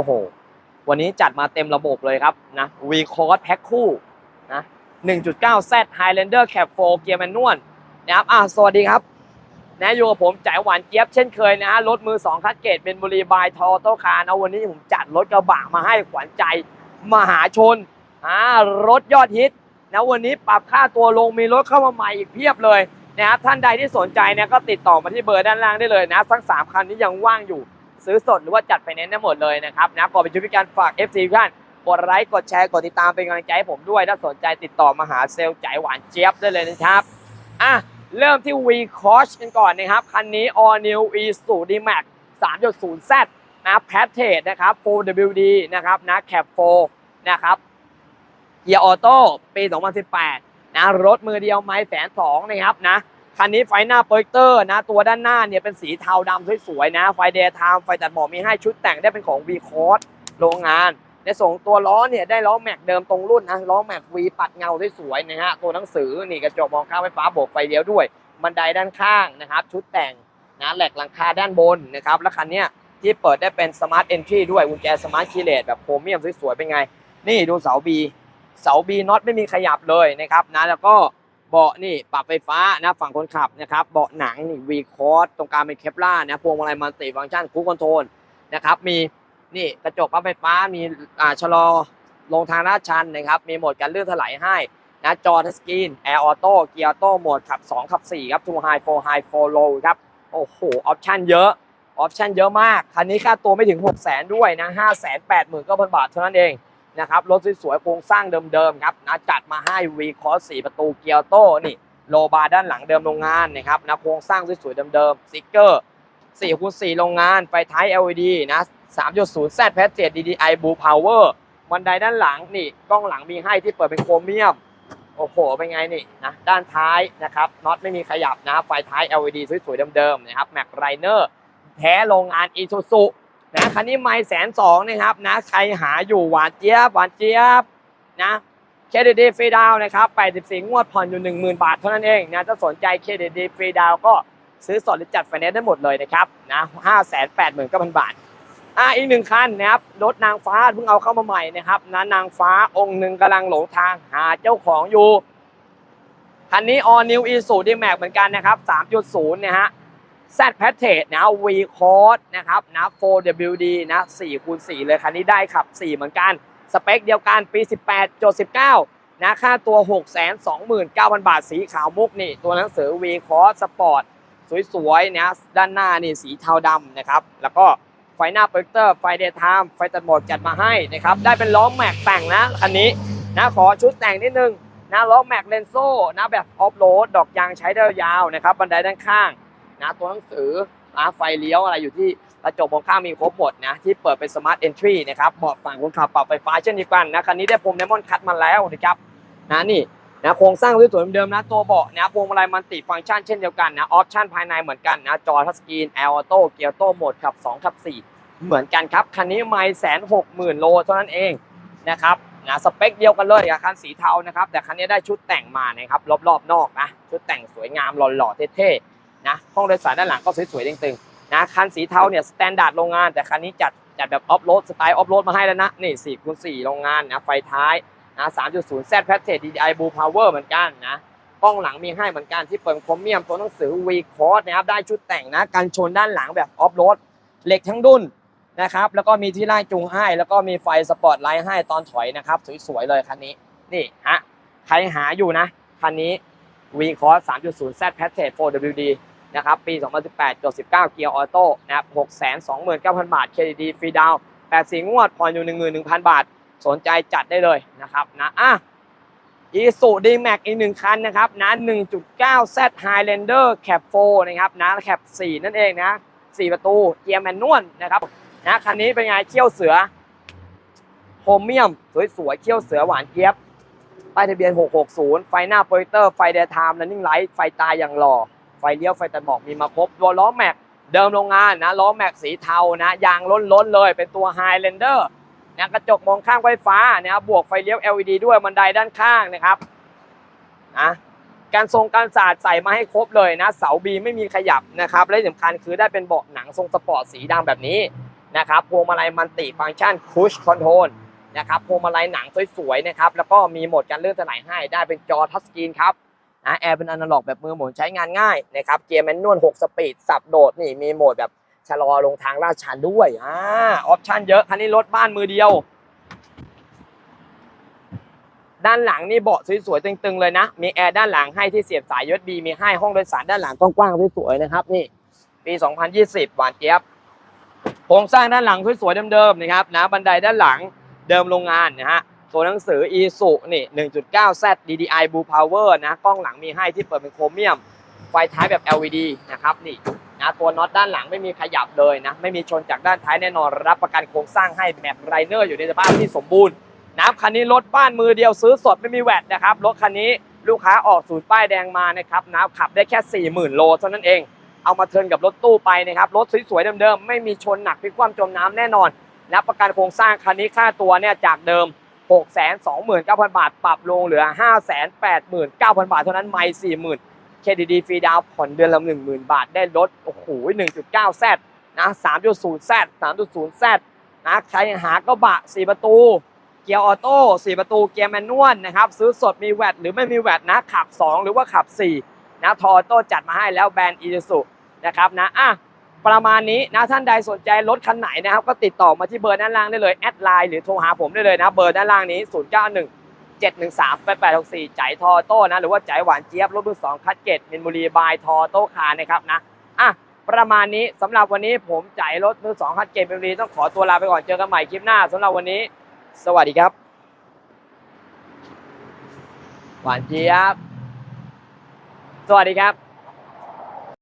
อ้โห วันนี้จัดมาเต็มระบบเลยครับนะ V c o r s แพ็คคู่นะ 1.9 Z Highlander Cab 4 เกียร์แมนนวลนะครับอะสวัสดีครับนะอยู่กับผมจ่ายหวานเจี๊ยบเช่นเคยนะฮะรถมือ2คัดเกตเป็นบุรีบายทอโตคาร์นะวันนี้ผมจัดรถกระบะมาให้ขวัญใจมหาชนอ่ารถยอดฮิตนะวันนี้ปรับค่าตัวลงมีรถเข้ามาใหม่อีกเพียบเลยนะครับท่านใดที่สนใจเนี่ยก็ติดต่อมาที่เบอร์ด้านล่างได้เลยนะทั้งสามคันนี้ยังว่างอยู่ ซื้อสดหรือว่าจัดไฟแนนซ์ได้หมดเลยนะครับนะก่อนไปช่วยพิการฝาก FC ทุกท่านกดไลค์กดแชร์กดติดตามเป็นกำลังใจให้ผมด้วย ถ้าสนใจติดต่อมาหาเซลล์จ่ายหวานเจี๊ยบได้เลยนะครับอะเริ่มที่ V c o s กันก่อนนะครับ คันนี้ All New e s u d Max 3.0Z นะแพทเทจนะครับ Full WD นะครับนะ Cap 4นะครับเกียร์ออโต้ปี 2018นะรถมือเดียวไม้แสนสองนะครับนะ คันนี้ไฟหน้าโปรเจคเตอร์นะตัวด้านหน้าเนี่ยเป็นสีเทาดำสวยๆนะ ไฟเดย์ไทม์ไฟตัดหมอกมีให้ชุดแต่งได้เป็นของ V c o s โรงงาน ในส่งตัวล้อเนี่ยได้ล้อแม็กเดิมตรงรุ่นนะล้อแม็ก V ปัดเงาสวยๆนะฮะตัวหนังสือนี่กระจกมองข้างไฟฟ้าโบกไฟเลี้ยวด้วย บันไดด้านข้างนะครับ ชุดแต่งนะแหลกหลังคาด้านบนนะครับแล้วคันเนี้ยที่เปิดได้เป็นสมาร์ทเอนทรีด้วยกุญแจสมาร์ทคีเลสแบบโพรเมียมสวยๆเป็นไง นี่ดูเสาบีเสาบีน็อตไม่มีขยับเลยนะครับนะแล้วก็ เบาะนี่ปรับไฟฟ้านะฝั่งคนขับนะครับเบาะหนังนี่วีคอร์สตรงกลางเป็นเคปล่านะพวงมาลัยมัลติฟังก์ชันคูคอนโทรลนะครับมีนี่กระจกปั๊มไฟฟ้ามีอ่าชะลอลงทางลาดชันนะครับมีโหมดการเลื่อนถลายให้นะจอทัชสกรีนแอร์ออโต้เกียร์ออโต้โหมดขับ 2 ขับ 4 ครับ2 high 4 high 4 low ครับโอ้โหออปชั่นเยอะออปชั่นเยอะมาก คันนี้ค่าตัวไม่ถึง 6 0 0 0 0ด้วยนะ 5 8 9 0 0 0บาทเท่านั้นเอง นะครับรถสวยๆโครงสร้างเดิมๆครับนะจัดมาให้ V Cross 4ประตูเกียร์โต้นี่โลบาร์ด้านหลังเดิมโรงงานนะครับนะโครงสร้างสวยๆเดิมๆสติกเกอร์4คูณ4โรงงาน ไฟท้าย LED นะ3.0 Z p a s s a g e DDI Blue Power บันไดด้านหลังนี่กล้องหลังมีให้ที่เปิดเป็นโครเมียม โอ้โห เป็นไงนี่นะด้านท้ายนะครับน็อตไม่มีขยับนะไฟท้าย LED สวยๆเดิมๆนะครับแม็กไรเนอร์แท้โรงงานอีซูซุ นะคันนี้ไม่แสนสองนะครับนะใครหาอยู่หวานเจี๊ยบหวานเจี๊ยบนะเครดิตดีฟรีดาวนะครับ84งวดผ่อนอยู่ 10,000 บาทเท่านั้นเองนะถ้าสนใจเครดิตดีฟรีดาวก็ซื้อสดหรือจัดไฟแนนซ์ได้หมดเลยนะครับนะ589,000บาทอ่าอีกหนึ่งคันนะครับรถนางฟ้าเพิ่งเอาเข้ามาใหม่นะครับนะนางฟ้าองค์หนึ่งกำลังหลงทางหาเจ้าของอยู่คันนี้ all new e s u d max เหมือนกันนะครับ3.0นะฮะ Z Package นะ V Cross นะครับนะ 4WD นะ4คูณ4เลยคันนี้ได้ขับ 4 เหมือนกัน สเปคเดียวกันปี 18จด19 นะ ค่าตัว 629,000 บาทสีขาวมุกนี่ ตัวหนังสือ V Cross Sport สวยๆนะด้านหน้านี่สีเทาดำนะครับ แล้วก็ไฟหน้าโปรเจคเตอร์ ไฟเดย์ไทม์ไฟตัดหมดจัดมาให้นะครับ ได้เป็นล้อแม็กแต่งนะคันนี้นะขอชุดแต่งนิดนึงนะล้อแม็กเลนโซ่นะแบบออฟโรดดอกยางใช้ได้ยาวนะครับบันไดด้านข้าง นะตัวหนังสือนะไฟเลี้ยวอะไรอยู่ที่กระจกมองข้างมีครบหมดนะที่เปิดเป็นสมาร์ทเอนทรีนะครับเบาะฝั่งคนขับปรับไฟฟ้าเช่นเดียวกันนะคันนี้ได้พรมเลมอนคัตมาแล้วนะครับนะนี่นะโครงสร้างสวยๆเหมือนเดิมนะตัวเบาะนะพวงมาลัยมันติฟังก์ชันเช่นเดียวกันนะออปชั่นภายในเหมือนกันนะจอทัชสกรีนแอร์ออโต้เกียร์โต้โหมดขับ2ขับ 4 เหมือนกันครับ คันนี้ไม่แสนหกหมื่นโลเท่านั้นเองนะครับนะสเปคเดียวกันเลยกับคันสีเทานะครับแต่คันนี้ได้ชุดแต่งมานะครับรอบๆนอกนะชุดแต่งสวยงามหล่อๆเท่ๆ นะห้องโดยสารด้านหลังก็สวยๆตึงๆนะคันสีเทาเนี่ยสแตนดาร์ดโรงงาน แต่คันนี้จัดจัดแบบออฟโรดสไตล์ออฟโรดมาให้แล้วนะนี่4คูณ4โรงงานนะไฟท้ายนะ3.0 Z Package DDI Blue Power เหมือนกันนะกล้องหลังมีให้เหมือนกันที่เปิดโครเมียมตัวหนังสือ V Cross นะครับได้ชุดแต่งนะกันชนด้านหลังแบบออฟโรดเหล็กทั้งดุนนะครับแล้วก็มีที่ไล่จูงให้ แล้วก็มีไฟสปอตไลท์ให้ตอนถอยนะครับสวยๆเลยคันนี้นี่ฮะใครหาอยู่นะคันนี้ V Cross 3.0 Z Package 4WD นะครับปี 2018จด19 เกียร์ออโต้นะครับ629,000 บาทเครดิตดีฟรีดาว84 งวดผ่อนอยู่ 11,000 บาท สนใจจัดได้เลยนะครับนะอะอีสุดีแม็กอีกหนึ่งคันนะครับนะ1.9 Z Highlander Cab 4นะครับนะ Cab 4นั่นเองนะ4ประตูเกียร์แมนนวลนะครับนะคันนี้เป็นไงเขี้ยวเสือโฮเมียม สวยๆเขี้ยวเสือหวานเจี๊ยบป้ายทะเบียน 660 ไฟหน้าโปรเจคเตอร์ไฟเดย์ไทม์ running light ไฟตายอย่างหล่อ ไฟเลี้ยวไฟตัดหมอกมีมาครบตัวล้อแม็กเดิมโรงงานนะล้อแม็กสีเทานะยางล้นๆเลยเป็นตัว Highlander นะกระจกมองข้างไฟฟ้านะครับบวกไฟเลี้ยว LED ด้วยบันไดด้านข้างนะครับนะการทรงการสาดใส่มาให้ครบเลยนะ เสาบีไม่มีขยับนะครับและสำคัญคือได้เป็นเบาะหนังทรงสปอร์ตสีดำแบบนี้นะครับพวงมาลัยมันติฟังก์ชันคุชคอนโทรลนะครับพวงมาลัยหนังสวยๆนะครับแล้วก็มีโหมดการเลื่อนถลายให้ได้เป็นจอทัชสกรีนครับ นะแอร์เป็นอนาล็อกแบบมือหมุนใช้งานง่ายนะครับเกียร์แมนนวล6สปีดสับโดดนี่มีโหมดแบบชะลอลงทางลาดชันด้วยอ่าออปชั่นเยอะคันนี้รถบ้านมือเดียว ด้านหลังนี่เบาะสวยๆตึงๆเลยนะ มีแอร์ด้านหลังให้ที่เสียบสาย USB มีให้ห้องโดยสารด้านหลังกว้างๆสวยๆนะครับนี่ปี 2020 หวานเจี๊ยบโครงสร้างด้านหลังสวยๆเดิมๆนะครับนะบันไดด้านหลังเดิมโรงงานนะฮะ ตัวหนังสือ e s u นี่ 1.9Z DDI Blue Power นะกล้องหลังมีให้ที่เปิดเป็นโครเมียม ไฟท้ายแบบ LED นะครับนี่นะตัวน็อตด้านหลังไม่มีขยับเลยนะ ไม่มีชนจากด้านท้ายแน่นอน รับประกันโครงสร้างให้แมปไรเนอร์อยู่ในสภาพที่สมบูรณ์นะครับคันนี้รถบ้านมือเดียวซื้อสดไม่มีแวดนะครับรถคันนี้ลูกค้าออกศูนย์ป้ายแดงมานะครับนะขับได้แค่ 40,000 โลเท่านั้นเอง เอามาเทินกับรถตู้ไปนะครับรถสวยๆเดิมๆไม่มีชนหนักพลิกคว่ำจมน้ำแน่นอนและประกันโครงสร้างคันนี้ค่าตัวเนี่ยจากเดิม 629,000 บาท ปรับลงเหลือ 589,000 บาท เท่านั้นไม่40,000เครดิตฟรีดาวผ่อนเดือนละ10,000 บาท ได้รถโอ้โห1.9 Z นะ3.0 Z 3.0 Z นะใครหากระบะ 4 ประตู เกียร์ออโต้ 4 ประตู เกียร์แมนนวลนะครับ ซื้อสดมีแวตหรือไม่มีแวตนะ ขับ 2 หรือว่าขับ 4 นะ ทอโต้จัดมาให้แล้วแบรนด์อีซูนะครับนะ อะ ประมาณนี้นะท่านใดสนใจรถคันไหนนะครับ ก็ติดต่อมาที่เบอร์ด้านล่างได้เลยแอดไลน์หรือโทรหาผมได้เลยนะเบอร์ด้านล่างนี้ 091 713 8864จ่ายทอโต้นะหรือว่าจ่ายหวานเจี๊ยบรถมือสองคัดเกตมินบุรีบายทอโต้คาร์นะครับนะอะประมาณนี้สำหรับวันนี้ผมจ่ายรถมือสองคัดเกตมินบุรีต้องขอตัวลาไปก่อนเจอกันใหม่คลิปหน้าสำหรับวันนี้ สวัสดีครับหวานเจี๊ยบสวัสดีครับ